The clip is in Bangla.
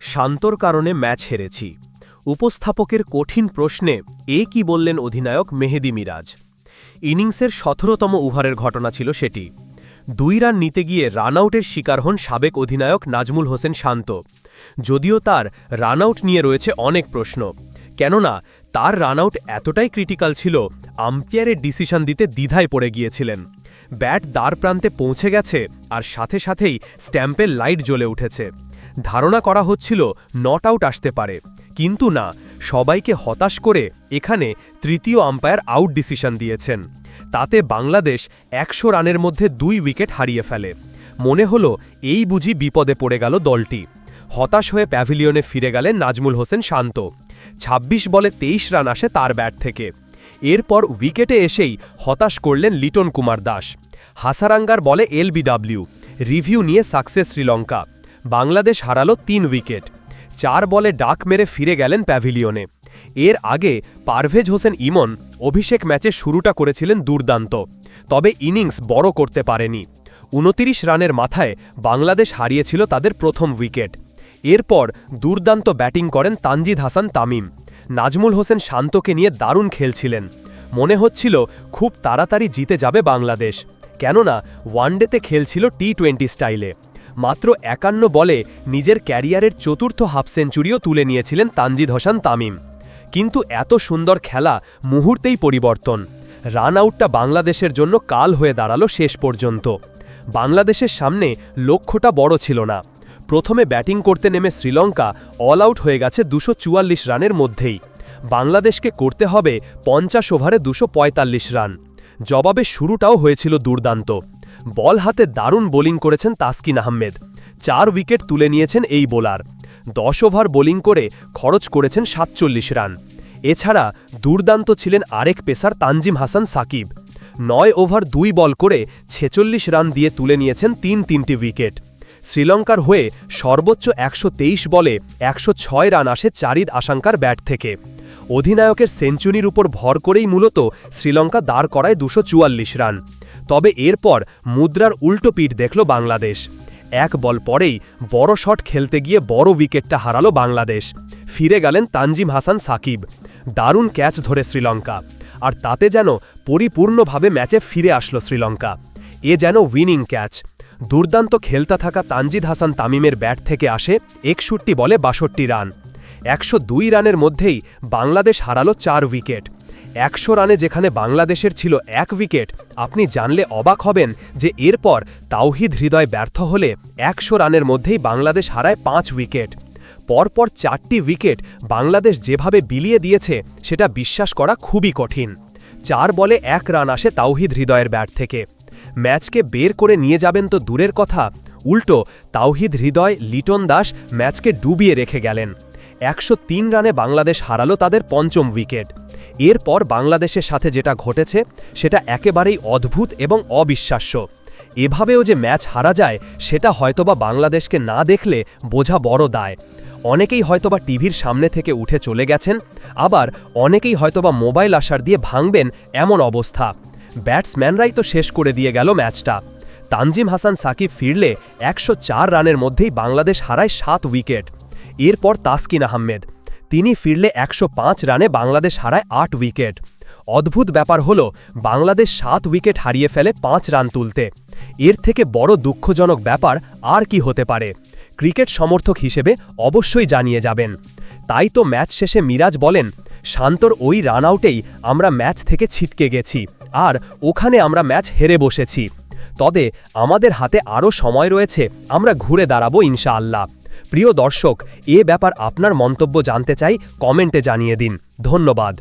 শান্তর কারণে ম্যাচ হেরেছি। উপস্থাপকের কঠিন প্রশ্নে এ কি বললেন অধিনায়ক মেহেদি মিরাজ? ইনিংসের সতেরোতম ওভারের ঘটনা ছিল সেটি। দুই রান নিতে গিয়ে রান আউটের শিকার হন সাবেক অধিনায়ক নাজমুল হোসেন শান্ত। যদিও তার রান আউট নিয়ে রয়েছে অনেক প্রশ্ন। কেননা তার রান আউট এতটাই ক্রিটিক্যাল ছিল, আম্পায়ারের ডিসিশন দিতে দ্বিধায় পড়ে গিয়েছিলেন। ব্যাট দ্বার প্রান্তে পৌঁছে গেছে আর সাথে সাথেই স্ট্যাম্পের লাইট জ্বলে উঠেছে। ধারণা করা হচ্ছিল নট আউট আসতে পারে। কিন্তু না, সবাইকে হতাশ করে এখানে তৃতীয় আম্পায়ার আউট ডিসিশন দিয়েছেন। তাতে বাংলাদেশ একশো রানের মধ্যে দুই উইকেট হারিয়ে ফেলে। মনে হলো এই বুঝি বিপদে পড়ে গেল দলটি। হতাশ হয়ে প্যাভিলিয়নে ফিরে গেলেন নাজমুল হোসেন শান্ত। ২৬ বলে তেইশ রান আসে তার ব্যাট থেকে। এরপর উইকেটে এসেই হতাশ করলেন লিটন কুমার দাস। হাসারাঙ্গার বলে এলবিডব্লিউ রিভিউ নিয়ে সাকসেস শ্রীলঙ্কা। বাংলাদেশ হারালো তিন উইকেট। চার বলে ডাক মেরে ফিরে গেলেন প্যাভিলিয়নে। এর আগে পারভেজ হোসেন ইমন অভিষেক ম্যাচে শুরুটা করেছিলেন দুর্দান্ত। তবে ইনিংস বড় করতে পারেনি। উনতিরিশ রানের মাথায় বাংলাদেশ হারিয়েছিল তাদের প্রথম উইকেট। এরপর দুর্দান্ত ব্যাটিং করেন তানজিদ হাসান তামিম। নাজমুল হোসেন শান্তকে নিয়ে দারুণ খেলছিলেন। মনে হচ্ছিল খুব তাড়াতাড়ি জিতে যাবে বাংলাদেশ। কেননা, ওয়ানডেতে খেলছিল টি টোয়েন্টি স্টাইলে। মাত্র একান্ন বলে নিজের ক্যারিয়ারের চতুর্থ হাফ সেঞ্চুরিও তুলে নিয়েছিলেন তানজিদ হোসেন তামিম। কিন্তু এত সুন্দর খেলা মুহূর্তেই পরিবর্তন। রান আউটটা বাংলাদেশের জন্য কাল হয়ে দাঁড়াল শেষ পর্যন্ত। বাংলাদেশের সামনে লক্ষ্যটা বড় ছিল না। প্রথমে ব্যাটিং করতে নেমে শ্রীলঙ্কা অল আউট হয়ে গেছে দুশো রানের মধ্যেই। বাংলাদেশকে করতে হবে পঞ্চাশ ওভারে দুশো রান। জবাবে শুরুটাও হয়েছিল দুর্দান্ত। বল হাতে দারুণ বোলিং করেছেন তাসকিন আহমেদ। চার উইকেট তুলে নিয়েছেন এই বোলার। দশ ওভার বোলিং করে খরচ করেছেন সাতচল্লিশ রান। এছাড়া দুর্দান্ত ছিলেন আরেক পেসার তানজিম হাসান সাকিব। নয় ওভার দুই বল করে ছেচল্লিশ রান দিয়ে তুলে নিয়েছেন তিন তিনটি উইকেট। শ্রীলঙ্কার হয়ে সর্বোচ্চ একশো তেইশ বলে একশো ছয় রান আসে চারিদ আশঙ্কার ব্যাট থেকে। অধিনায়কের সেঞ্চুরির উপর ভর করেই মূলত শ্রীলঙ্কা দাঁড় করায় দুশো রান। তবে এরপর মুদ্রার উল্টো পিঠ দেখল বাংলাদেশ। এক বল পরেই বড় শট খেলতে গিয়ে বড় উইকেটটা হারালো বাংলাদেশ। ফিরে গেলেন তানজিম হাসান সাকিব। দারুণ ক্যাচ ধরে শ্রীলঙ্কা। আর তাতে যেন পরিপূর্ণভাবে ম্যাচে ফিরে আসলো শ্রীলঙ্কা। এ যেন উইনিং ক্যাচ। দুর্দান্ত খেলতে থাকা তানজিদ হাসান তামিমের ব্যাট থেকে আসে একষট্টি বলে বাষট্টি রান। একশো দুই রানের মধ্যেই বাংলাদেশ হারালো চার উইকেট। একশো রানে যেখানে বাংলাদেশের ছিল এক উইকেট, আপনি জানলে অবাক হবেন যে এরপর তাওহিদ হৃদয় ব্যর্থ হলে একশো রানের মধ্যেই বাংলাদেশ হারায় পাঁচ উইকেট। পরপর চারটি উইকেট বাংলাদেশ যেভাবে বিলিয়ে দিয়েছে, সেটা বিশ্বাস করা খুবই কঠিন। চার বলে এক রান আসে তাওহিদ হৃদয়ের ব্যাট থেকে। ম্যাচকে বের করে নিয়ে যাবেন তো দূরের কথা। উল্টো, তাওহিদ হৃদয় লিটন দাস ম্যাচকে ডুবিয়ে রেখে গেলেন। একশো তিন রানে বাংলাদেশ হারালো তাদের পঞ্চম উইকেট। এরপর বাংলাদেশের সাথে যেটা ঘটেছে, সেটা একেবারেই অদ্ভুত এবং অবিশ্বাস্য। এভাবেও যে ম্যাচ হারা যায়, সেটা হয়তোবা বাংলাদেশকে না দেখলে বোঝা বড় দায়। অনেকেই হয়তোবা টিভির সামনে থেকে উঠে চলে গেছেন, আবার অনেকেই হয়তোবা মোবাইল আসার দিয়ে ভাঙবেন এমন অবস্থা। ব্যাটসম্যানরাই তো শেষ করে দিয়ে গেল ম্যাচটা। তানজিম হাসান সাকিব ফিরলে একশো চার রানের মধ্যেই বাংলাদেশ হারায় সাত উইকেট। এরপর তাসকিন আহমেদ। তিনি ফিরলে একশো পাঁচ রানে বাংলাদেশ হারায় আট উইকেট। অদ্ভুত ব্যাপার হল, বাংলাদেশ সাত উইকেট হারিয়ে ফেলে পাঁচ রান তুলতে। এর থেকে বড় দুঃখজনক ব্যাপার আর কি হতে পারে? ক্রিকেট সমর্থক হিসেবে অবশ্যই জানিয়ে যাবেন। তাই তো ম্যাচ শেষে মিরাজ বলেন, শান্তর ওই রান আউটেই আমরা ম্যাচ থেকে ছিটকে গেছি, আর ওখানে আমরা ম্যাচ হেরে বসেছি। তবে আমাদের হাতে আরও সময় রয়েছে, আমরা ঘুরে দাঁড়াবো ইনশাআল্লাহ। প্রিয় দর্শক, এ ব্যাপার আপনার মন্তব্য জানতে চাই, কমেন্টে জানিয়ে দিন। ধন্যবাদ।